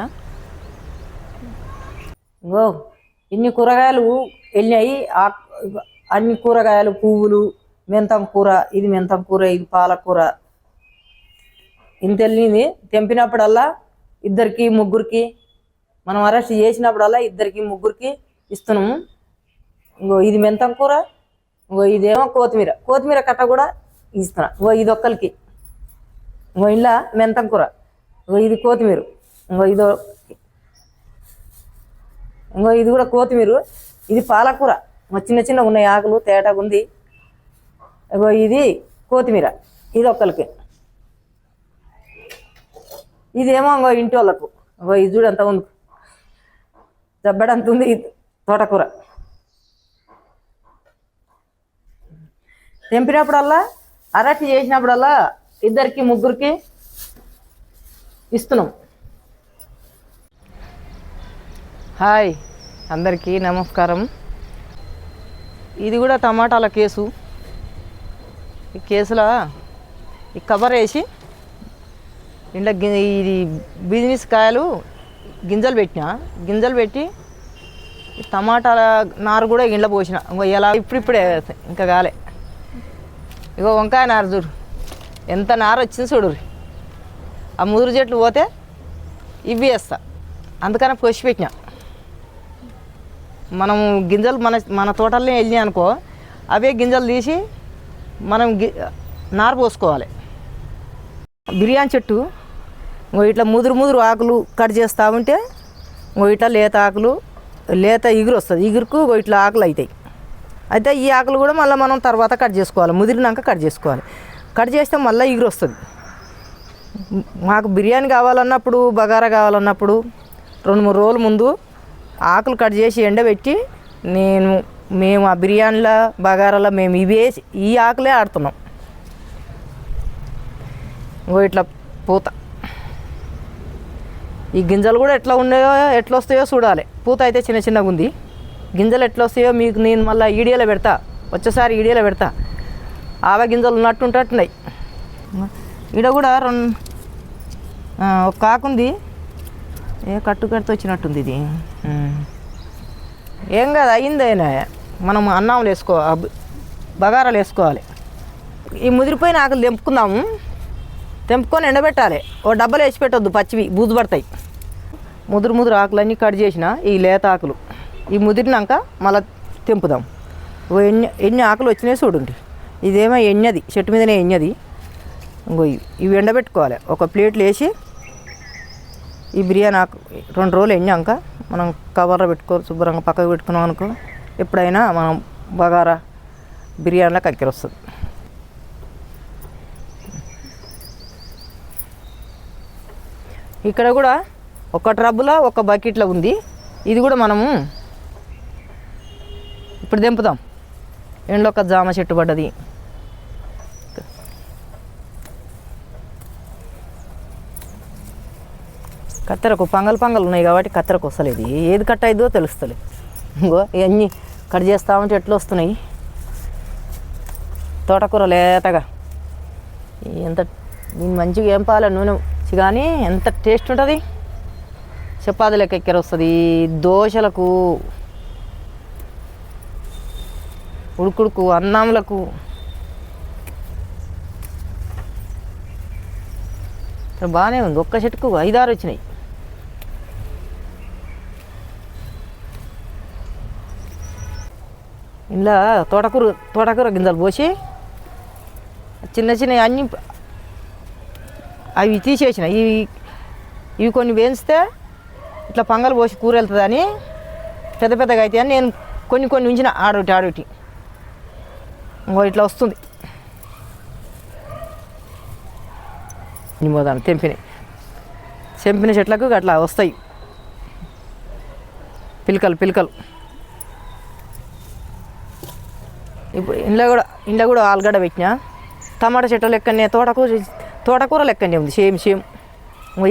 అనుకుంటున్నా ఇంకో ఇన్ని కూరగాయలు వెళ్ళినాయి. ఆ- అన్ని కూరగాయలు పువ్వులు మెంతం కూర ఇది మెంతం కూర ఇది పాలకూర. ఇంత వెళ్ళింది. తెంపినప్పుడల్లా ఇద్దరికి ముగ్గురికి మనం అరెస్ట్ చేసినప్పుడల్లా ఇద్దరికి ముగ్గురికి ఇస్తున్నాము. ఇంకో ఇది మెంతం కూర ఇంకో ఇదేమో కొత్తిమీర. కొత్తిమీర కట్ట కూడా ఇస్తున్నా. ఇంకో ఇది ఒక్కరికి ఇంకో ఇలా మెంతం కూర. ఇంకో ఇది కొత్తిమీర. ఇంకో ఇదో. ఇంకో ఇది కూడా కొత్తిమీర. ఇది పాలకూర. ఇంకో చిన్న చిన్న ఉన్నాయి ఆకులు తేటగా ఉంది. ఇంకో ఇది కొత్తిమీర. ఇది ఒక్కరికి ఇదేమో ఇంకో ఇంటి వాళ్ళకు. ఇంకో ఇది చూడు ఎంత ఉంది. దబ్బడంత ఉంది? ఇది తోటకూర. తెంపినప్పుడల్లా అరటి చేసినప్పుడల్లా ఇద్దరికి ముగ్గురికి ఇస్తున్నాం. హాయ్ అందరికీ నమస్కారం. ఇది కూడా టమాటాల కేసు. ఈ కేసులో ఈ కవర్ వేసి ఇంట్లో ఇది బిజినెస్ కాయలు గింజలు పెట్టిన. గింజలు పెట్టి టమాటాల నారు కూడా ఇంట్లో పోసిన. ఇంకో ఎలా ఇప్పుడిప్పుడే ఇంకా కాలే. ఇగో వంకాయ నారు చూడు. ఎంత నారు వచ్చింది చూడు. ఆ ముదురు చెట్లు పోతే ఇవి వేస్తా. అందుకని కోసి పెట్టినా. మనం గింజలు మన మన తోటల్లో వెళ్ళినాయి అనుకో అవే గింజలు తీసి మనం గి నారు పోసుకోవాలి. బిర్యానీ చెట్టు ఇట్లా ముదురు ముదురు ఆకులు కట్ చేస్తూ ఉంటే ఇట్లా లేత ఆకులు లేత ఇగురు వస్తుంది. ఇగురుకు ఇట్లా ఆకులు అవుతాయి అయితే ఈ ఆకులు కూడా మళ్ళీ మనం తర్వాత కట్ చేసుకోవాలి. ముదిరినాక కట్ చేసుకోవాలి. కట్ చేస్తే మళ్ళీ ఇగురు వస్తుంది. మాకు బిర్యానీ కావాలన్నప్పుడు బగారా కావాలన్నప్పుడు రెండు మూడు రోజుల ముందు ఆకులు కట్ చేసి ఎండబెట్టి నేను మేము ఆ బిర్యానీలో బగారాల మేము ఇవే ఈ ఆకులే ఆడుతున్నాం. ఇంకో ఇట్లా పూత. ఈ గింజలు కూడా ఎట్లా ఉన్నాయో ఎట్లా వస్తాయో చూడాలి. పూత అయితే చిన్న చిన్నగా ఉంది. గింజలు ఎట్లా వస్తాయో మీకు నేను మళ్ళీ ఈడియోలో పెడతా. వచ్చేసారి ఈడియోలో పెడతా. ఆవే గింజలు ఉన్నట్టుంటున్నాయి ఈడ కూడా రెండు ఒక కాకుంది. ఏ కట్టు కట్టు వచ్చినట్టుంది ఇది. ఏం కాదు అయిందైనా మనం అన్నంలు వేసుకో బగారాలు వేసుకోవాలి. ఈ ముదిరిపోయిన ఆకులు తెంపుకుందాము. తెంపుకొని ఎండబెట్టాలి. ఓ డబ్బలు వేసి పెట్టొద్దు పచ్చివి బూజు పడతాయి. ముదురు ముదురు ఆకులన్నీ కట్ చేసిన ఈ లేత ఆకులు. ఈ ముదిరినాక మళ్ళీ తెంపుదాం. ఓ ఎన్ని ఎన్ని ఆకులు వచ్చినాయి చూడండి. ఇదేమో ఎన్నది చెట్టు మీదనే ఎన్నది. ఇంకో ఇవి ఇవి ఎండబెట్టుకోవాలి. ఒక ప్లేట్లు వేసి ఈ బిర్యానీ ఆకు రెండు రోజులు ఎన్నాక మనం కవర్లో పెట్టుకో శుభ్రంగా పక్కకు పెట్టుకున్నాం అనుకో ఎప్పుడైనా మనం బగారా బిర్యానీలో కక్కెర వస్తుంది. ఇక్కడ కూడా ఒక ట్రబ్బులో ఒక బకెట్లో ఉంది. ఇది కూడా మనము ఇప్పుడు దింపుదాం ఎండ్లో ఒక జామ చెట్టు పడ్డది. కత్తెరకు పంగలు పంగలు ఉన్నాయి కాబట్టి కత్తెరకు వస్తలేదు. ఏది కట్ అయిందో తెలుస్తలేదు. ఇంకో ఇవన్నీ కట్ చేస్తా ఉంటే ఎట్లా వస్తున్నాయి? తోటకూర లేతగా. ఎంత దీని మంచిగా ఏం పాల నూనె కానీ ఎంత టేస్ట్ ఉంటుంది? చపాతీ లెక్క ఎక్కర వస్తుంది. దోశలకు ఉడుకుడుకు అన్నంలకు బాగానే ఉంది. ఒక్క చెట్టుకు ఐదారు వచ్చినాయి. ఇలా తోటకూర తోటకూర గింజలు పోసి చిన్న చిన్న అన్ని అవి తీసేసిన. ఇవి ఇవి కొన్ని వేయించితే ఇట్లా పంగలు పోసి కూర వెళ్తుందని పెద్ద పెద్దగా అయితే అని నేను కొన్ని కొన్ని ఉంచిన ఆడోటి ఆడోటి. ఇంకో ఇట్లా వస్తుంది. నిమోదాను తెంపినాయి. తెంపిన చెట్లకు అట్లా వస్తాయి. పిలకలు పిలకలు. ఇప్పుడు ఇంట్లో కూడా ఇంట్లో కూడా ఆలుగడ్డ పెట్టిన. టమాటా చెట్టు లెక్కనే తోటకూర తోటకూర లెక్కనే ఉంది సేమ్ సేమ్.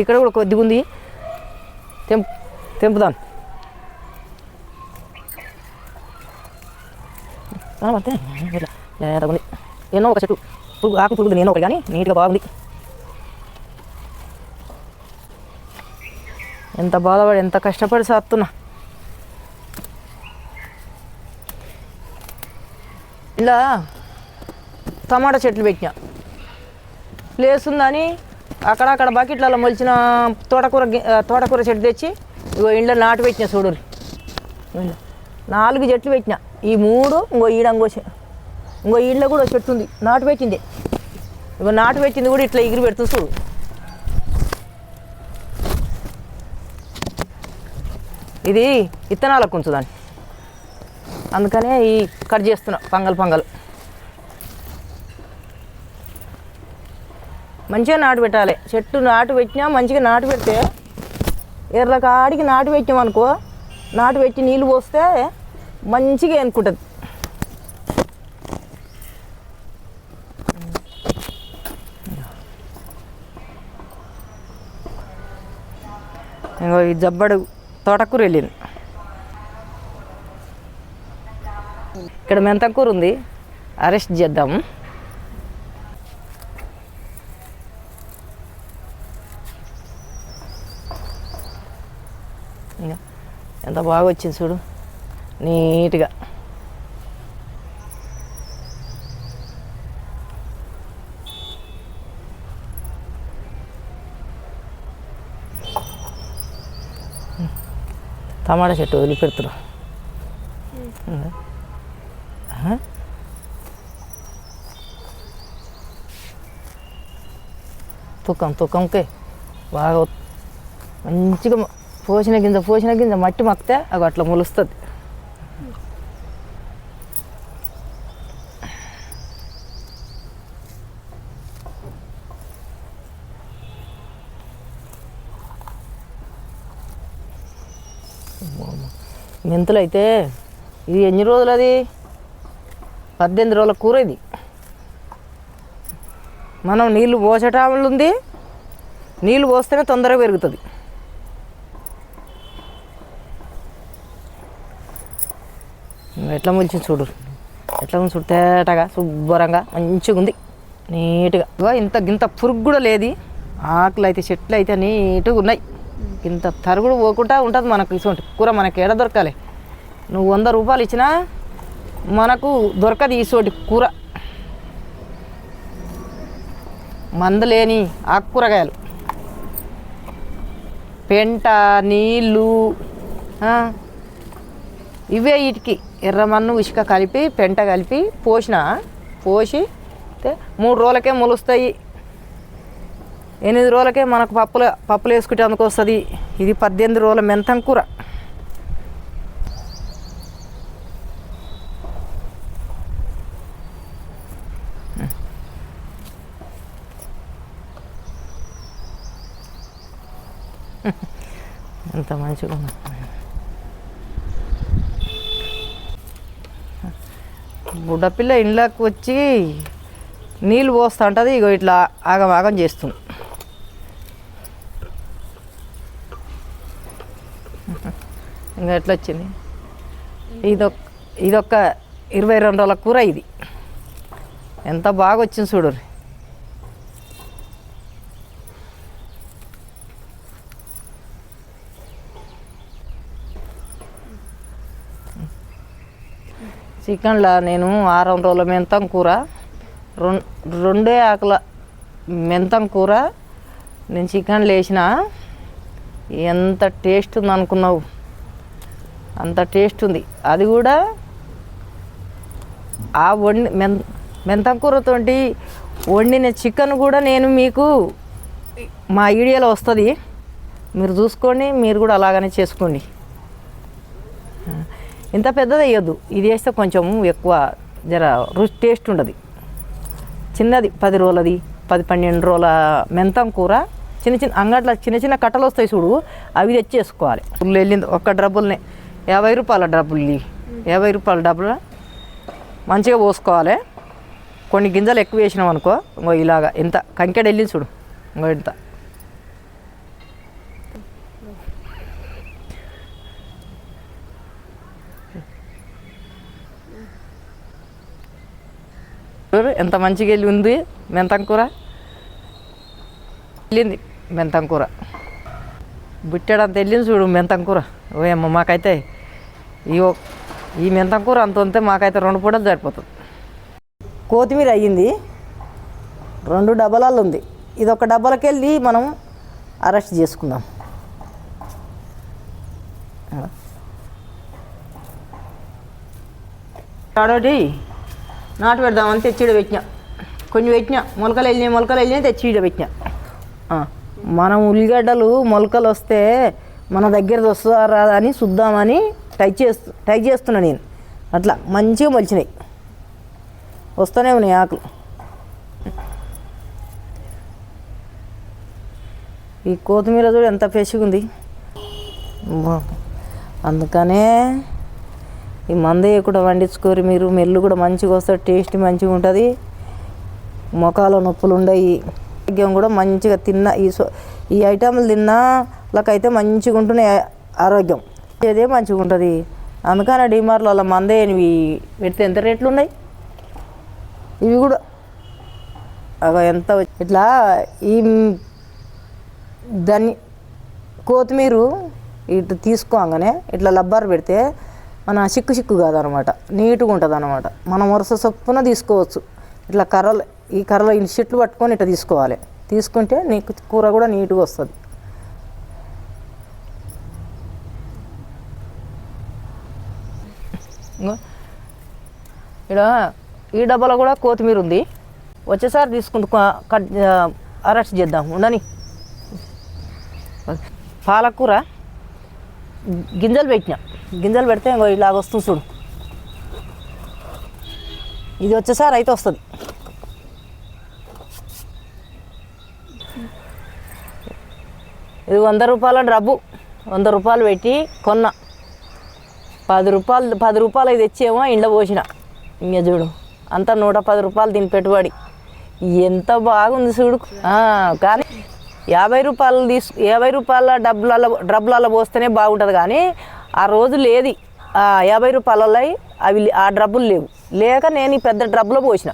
ఇక్కడ కూడా కొద్దిగా ఉంది. తెంపు తెంపుదాం. పడితే ఇట్లా ఉంది. ఎన్నో ఒక చెట్టు. పురుగు ఆకు పురుగు నేను ఒకటి కానీ నీట్గా బాగుంది. ఎంత బాధపడి ఎంత కష్టపడి సాత్తున్నా. ఇలా టమాటా చెట్లు పెట్టినా. ప్లేస్ ఉందని అక్కడక్కడ బకెట్లలో మొలిచిన తోటకూర తోటకూర చెట్టు తెచ్చి ఇగో ఇంట్లో నాటు పెట్టిన చూడు నాలుగు చెట్లు పెట్టిన. ఈ మూడు ఇంకో ఈడ ఇంకో చె- ఇంకో కూడా చెట్టు ఉంది. నాటు పెట్టింది. ఇగో నాటు పెట్టింది కూడా ఇట్లా ఎగిరి పెడుతుంది చూడు. ఇది ఇత్తనాలకు ఉంచుదాన్ని. అందుకనే ఈ కట్ చేస్తున్నా పంగల్ పంగలు. మంచిగా నాటు పెట్టాలి. చెట్టు నాటు పెట్టినా మంచిగా నాటు పెడితే ఎర్ర కాడికి నాటు పెట్టామనుకో నాటు పెట్టి నీళ్ళు పోస్తే మంచిగా అనుకుంటుంది ఇంకో ఈ జబ్బడు తోటకూర వెళ్ళింది. ఇక్కడ మెంతకూర ఉంది. అరెస్ట్ చేద్దాం. ఇంకా ఎంత బాగా వచ్చింది చూడు. నీట్గా. టమాటా చెట్టు వదిలిపెడుతున్నాం తుకం తుక్కంకే బాగా మంచిగా పోసిన గింజ పోసిన గింజ మట్టి మక్కితే అవి అట్లా మొలుస్తుంది. మెంతులు అయితే ఇది ఎన్ని రోజులు అది పద్దెనిమిది రోజుల కూర ఇది. మనం నీళ్ళు పోసేటప్పుడు ఉంది నీళ్ళు పోస్తేనే తొందరగా పెరుగుతుంది. ఎట్లా ముంచి చూడు. ఎట్లా ముంచి చూడు తేటగా శుభ్రంగా మంచిగా ఉంది. నీట్గా. ఇంత గింత పురుగు కూడా లేదు. ఆకులు అయితే చెట్లు అయితే నీట్గా ఉన్నాయి. ఇంత తరుగుడు పోకుండా ఉంటుంది మనకు ఇటువంటి కూర మనకి ఎడ దొరకాలి? నువ్వు వంద రూపాయలు ఇచ్చినా మనకు దొరకదు ఈసోటి కూర. మందలేని ఆకుకూరగాయలు. పెంట నీళ్ళు ఇవే వీటికి ఎర్రమన్ను ఇసుక కలిపి పెంట కలిపి పోసిన. పోసి మూడు రోజులకే మొలుస్తాయి. ఎనిమిది రోజులకే మనకు పప్పులు పప్పులు వేసుకుంటే అందుకు వస్తుంది. ఇది పద్దెనిమిది రోజుల మెంతం కూర. ఎంత మంచిగా ఉంది. బుడ్డపిల్ల ఇండ్లకు వచ్చి నీళ్ళు పోస్తూ ఉంటుంది ఇగో ఇట్లా ఆగమాగం చేస్తుంది. ఇంకా ఎట్లా వచ్చింది? ఇదొక ఇదొక ఇరవై రెండు రోజుల కూర ఇది. ఎంత బాగా వచ్చింది చూడు చికెన్లో నేను వారం రోజుల మెంతం కూర. రెండు రెండే ఆకుల మెంతం కూర. నేను చికెన్ లేచిన ఎంత టేస్ట్ ఉంది అనుకున్నావు అంత టేస్ట్ ఉంది. అది కూడా ఆ వండి మెం మెంతం కూరతోటి వండిన చికెన్ కూడా నేను మీకు మా ఈడియాలో వస్తుంది. మీరు చూసుకోండి మీరు కూడా అలాగనే చేసుకోండి. ఇంత పెద్దది వేయొద్దు. ఇది వేస్తే కొంచెం ఎక్కువ జర రుచి టేస్ట్ ఉండదు. చిన్నది పది రోజులది పది పన్నెండు రోజుల మెంతం కూర చిన్న చిన్న అంగట్లో చిన్న చిన్న కట్టలు వస్తాయి చూడు అవి తెచ్చేసుకోవాలి. ఫుల్ వెళ్ళింది ఒక్క డబ్బుల్ని. యాభై రూపాయల డబ్బులు యాభై రూపాయల డబ్బులు మంచిగా పోసుకోవాలి. కొన్ని గింజలు ఎక్కువ వేసినాం అనుకో ఇంకో ఇలాగా ఇంత కంకెడ వెళ్ళింది చూడు ఇంకో ఇంత. చూడు ఎంత మంచిగా వెళ్ళి ఉంది? మెంతం కూర వెళ్ళింది మెంతం కూర బుట్టెడంత వెళ్ళింది చూడు మెంతం కూర ఓయమ్మ మాకైతే ఈ ఈ మెంతం కూర అంత ఉంటే మాకైతే రెండు పూటలు సరిపోతుంది. కొత్తిమీర అయ్యింది. రెండు డబ్బాలలో ఉంది. ఇది ఒక డబ్బాలకి వెళ్ళి మనం అరెస్ట్ చేసుకుందాం. ఆడోటి నాటు పెడదామని తెచ్చిడ పెట్టినా. కొన్ని పెట్టినా. మొలకలు వెళ్ళినాయి మొలకలు వెళ్ళినాయి తెచ్చి ఈడ మనం ఉల్లిగడ్డలు మొలకలు వస్తే మన దగ్గరది వస్తుందా రాదా అని చూద్దామని టై చేస్తు టై చేస్తున్నా నేను. అట్లా మంచిగా మొలిచినాయి. వస్తూనే ఉన్నాయి ఆకులు. ఈ కొత్తిమీర చూడు ఎంత ఫ్రెష్గా ఉంది. అందుకనే ఈ మందయ్య కూడా వండించుకోరు మీరు. మెల్లు కూడా మంచిగా వస్తుంది టేస్ట్ మంచిగా ఉంటుంది. మొఖాల నొప్పులు ఉండయి. ఆరోగ్యం కూడా మంచిగా తిన్న ఈ సో ఈ ఐటమ్లు తిన్నా వాళ్ళకైతే మంచిగా ఉంటుంది ఆరోగ్యం. ఇదే మంచిగా ఉంటుంది. అందుకని డిమార్ట్లో అలా మందే పెడితే ఎంత రేట్లు ఉన్నాయి? ఇవి కూడా అవి ఎంత ఇట్లా ఈ దాన్ని కొత్తిమీర ఇటు తీసుకోగానే ఇట్లా లబ్బారు పెడితే మన చిక్కు చిక్కు కాదనమాట నీట్గా ఉంటుంది అనమాట మనం వరుస చొప్పున తీసుకోవచ్చు. ఇట్లా కర్రలు ఈ కర్రలు ఇన్ని చెట్లు పట్టుకొని ఇట్లా తీసుకోవాలి. తీసుకుంటే నీకు కూర కూడా నీట్గా వస్తుంది ఇక్కడ ఈ డబ్బాలో కూడా కొత్తిమీర ఉంది. వచ్చేసారి తీసుకుంటు కట్ అరెస్ట్ చేద్దాం. ఉండని? పాలకూర గింజలు పెట్టినా. గింజలు పెడితే ఇంకో ఇలాగ వస్తుంది చూడు. ఇది వచ్చేసారి అయితే వస్తుంది. ఇది వంద రూపాయల డబ్బు వంద రూపాయలు పెట్టి కొన్న. పది రూపాయలు పది రూపాయలు ఇది తెచ్చేమో ఇంట్లో పోసిన. ఇంక చూడు అంతా నూట పది రూపాయలు దీని పెట్టుబడి. ఎంత బాగుంది చూడు. కానీ యాభై రూపాయలు తీసు యాభై రూపాయల డబ్బులలో డబ్బులలో పోస్తేనే బాగుంటుంది కానీ ఆ రోజు లేది. యాభై రూపాయలలో అవి ఆ డబ్బులు లేవు. లేక నేను ఈ పెద్ద డబ్బులో పోసిన.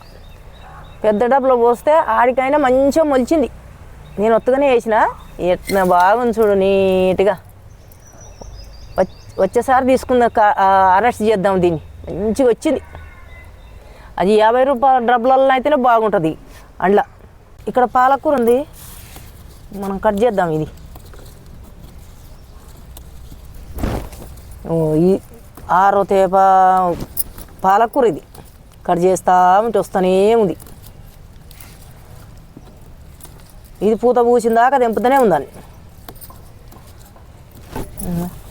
పెద్ద డబ్బులో పోస్తే ఆడికైనా మంచిగా మొలిచింది. నేను ఒత్తుగానే వేసిన. ఎట్లా బాగుంది చూడు నీట్గా. వచ్చేసారి తీసుకున్న అరెస్ట్ చేద్దాం దీన్ని. మంచిగా వచ్చింది. అది యాభై రూపాయల డబ్బులలో అయితేనే బాగుంటుంది. అండ్ల ఇక్కడ పాలకూర ఉంది. మనం కట్ చేద్దాం ఇది. ఈ ఆరో తేప పాలకూర ఇది కట్ చేస్తా ఉంటే వస్తూనే ఉంది. ఇది పూత పూసిన దాకా తెంపుతూనే ఉందండి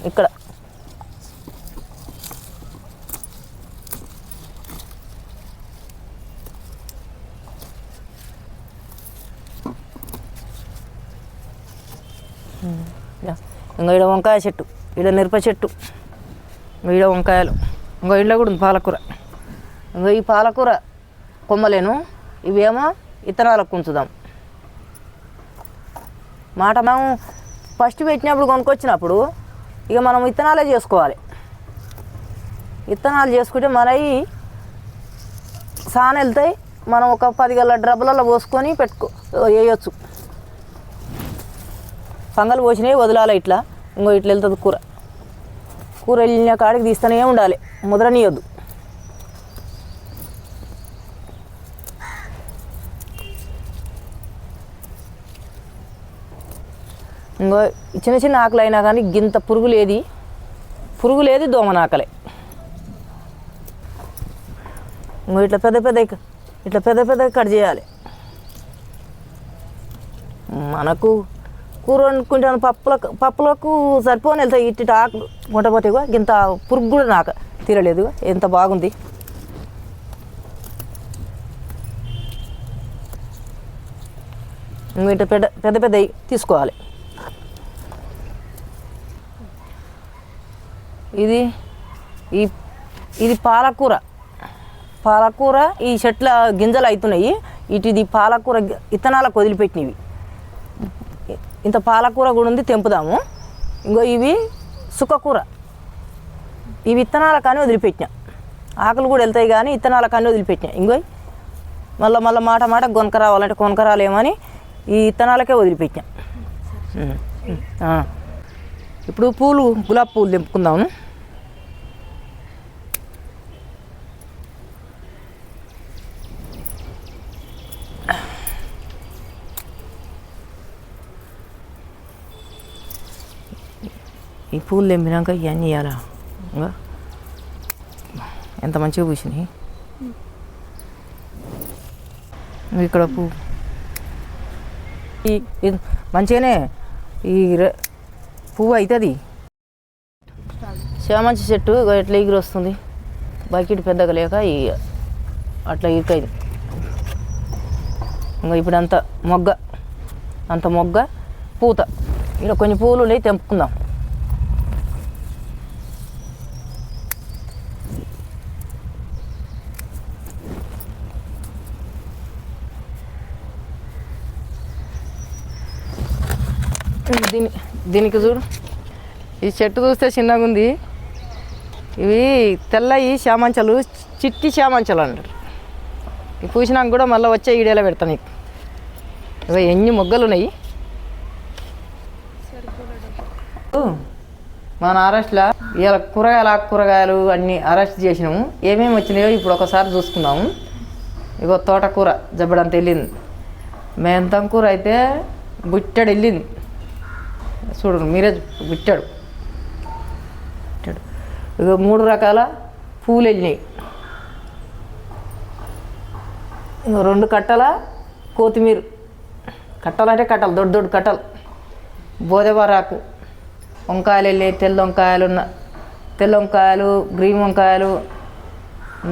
ఇక్కడ. ఇంకా ఈడ వంకాయ చెట్టు ఈడ మిరప చెట్టు. ఇంకా వంకాయలు. ఇంకా ఇంట్లో కూడా ఉంది పాలకూర. ఇంకా ఈ పాలకూర కొమ్మలేను. ఇవేమో ఇత్తనాలకు ఉంచుదాం మాట మనం ఫస్ట్ పెట్టినప్పుడు కొనుక్కొచ్చినప్పుడు ఇక మనం విత్తనాలే చేసుకోవాలి. విత్తనాలు చేసుకుంటే మనవి సాన వెళ్తాయి. మనం ఒక పది గల డ్రబ్బలలో పోసుకొని పెట్టుకో వేయచ్చు. ఫంగల్ పోసినవి వదలాలి ఇట్లా. ఇంకో ఇట్లా వెళ్తుంది కూర. కూర వెళ్ళిన కాడికి తీస్తూనే ఉండాలి. ముద్రనీయొద్దు. ఇంకో చిన్న చిన్న ఆకలి అయినా కానీ గింత పురుగు లేది. పురుగు లేదు దోమనాకలే. ఇంకో ఇట్లా పెద్ద పెద్ద ఇట్లా పెద్ద పెద్ద కట్ చేయాలి. మనకు కూర వండుకుంటాను పప్పులకు పప్పులకు సరిపోని వెళ్తాయి ఇట్టి ఆకులు వంటపోతే ఇంత పురుగు కూడా నాకు. తీరలేదు ఎంత బాగుంది. ఇట్లా పెద్ద పెద్ద పెద్ద తీసుకోవాలి. ఇది ఈ ఇది పాలకూర. పాలకూర ఈ చెట్ల గింజలు అవుతున్నాయి ఇటుది పాలకూర ఇత్తనాలకు వదిలిపెట్టినవి. ఇంత పాలకూర కూడా ఉంది తెంపుదాము. ఇంకో ఇవి సుక్కకూర. ఈ విత్తనాల కానీ వదిలిపెట్టిన. ఆకులు కూడా వెళ్తాయి కానీ ఇత్తనాల కానీ వదిలిపెట్టిన. ఇంకో మళ్ళీ మళ్ళీ మాట మాట కొనక రావాలంటే కొనక రాలేమని ఈ ఇత్తనాలకే వదిలిపెట్టిన. ఇప్పుడు పూలు గులాబీ పూలు తెంపుకుందాము. ఈ పూలు తెంపినాక ఇవన్నీ ఇవ్వాలా ఇంకా? ఎంత మంచిగా పూసినాయి? నువ్వు ఇక్కడ పూ. ఈ మంచిగానే ఈ పువ్వు అవుతుంది చామంచి చెట్టు ఎట్లా ఎగిరి వస్తుంది బకెట్ పెద్దగా లేక ఈ అట్లా ఇరుకైంది. ఇంకా ఇప్పుడు అంత మొగ్గ అంత మొగ్గ పూత. ఇక్కడ కొన్ని పూలు ఉన్నాయి తెంపుకుందాం. దీని దీనికి చూడు. ఈ చెట్టు చూస్తే చిన్నగా ఉంది. ఇవి తెల్లయి చామంచలు చిట్టి చామంచలు అంటారు. ఇవి పూసినాక కూడా మళ్ళీ వచ్చే ఈడేలా పెడతాను నీకు. ఇవి ఎన్ని మొగ్గలు ఉన్నాయి? మన అరెస్ట్లో ఇలా కూరగాయలు ఆకుకూరగాయలు అన్నీ అరెస్ట్ చేసినాము. ఏమేమి వచ్చినాయో ఇప్పుడు ఒకసారి చూసుకుందాము. ఇగో తోటకూర జబ్బడంత వెళ్ళింది. మెంతం కూర అయితే బుట్టడు వెళ్ళింది. చూడు మీరే విట్టాడు. విట్టాడు. ఇక మూడు రకాల పూలు వెళ్ళినాయి రెండు కట్టల కొత్తిమీర. కట్టలంటే కట్టలు దొడ్డు దొడ్డు కట్టలు. బోధవరాకు వంకాయలు వెళ్ళాయి తెల్ల వంకాయలు తెల్ల వంకాయలు గ్రీన్ వంకాయలు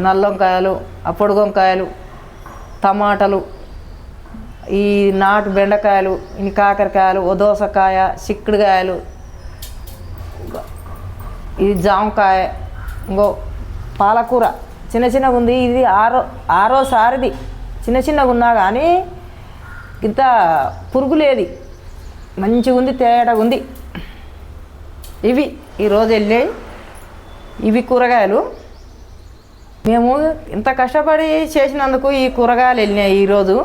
నల్ల వంకాయలు అప్పడు వంకాయలు టమాటాలు ఈ నాటు బెండకాయలు ఇన్ని కాకరకాయలు ఓ దోసకాయ చిక్కుడుకాయలు ఇది జామకాయ ఇంకో పాలకూర. చిన్న చిన్నగా ఉంది. ఇది ఆరో ఆరోసారిది చిన్న చిన్నగా ఉన్నా కానీ ఇంత పురుగు లేది మంచిగా ఉంది తేడా ఉంది. ఇవి ఈరోజు వెళ్ళాయి ఇవి కూరగాయలు. మేము ఇంత కష్టపడి చేసినందుకు ఈ కూరగాయలు వెళ్ళినాయి ఈరోజు.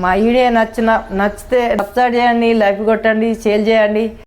మా వీడియో నచ్చిన నచ్చితే సబ్స్క్రైబ్ చేయండి లైక్ కొట్టండి షేర్ చేయండి.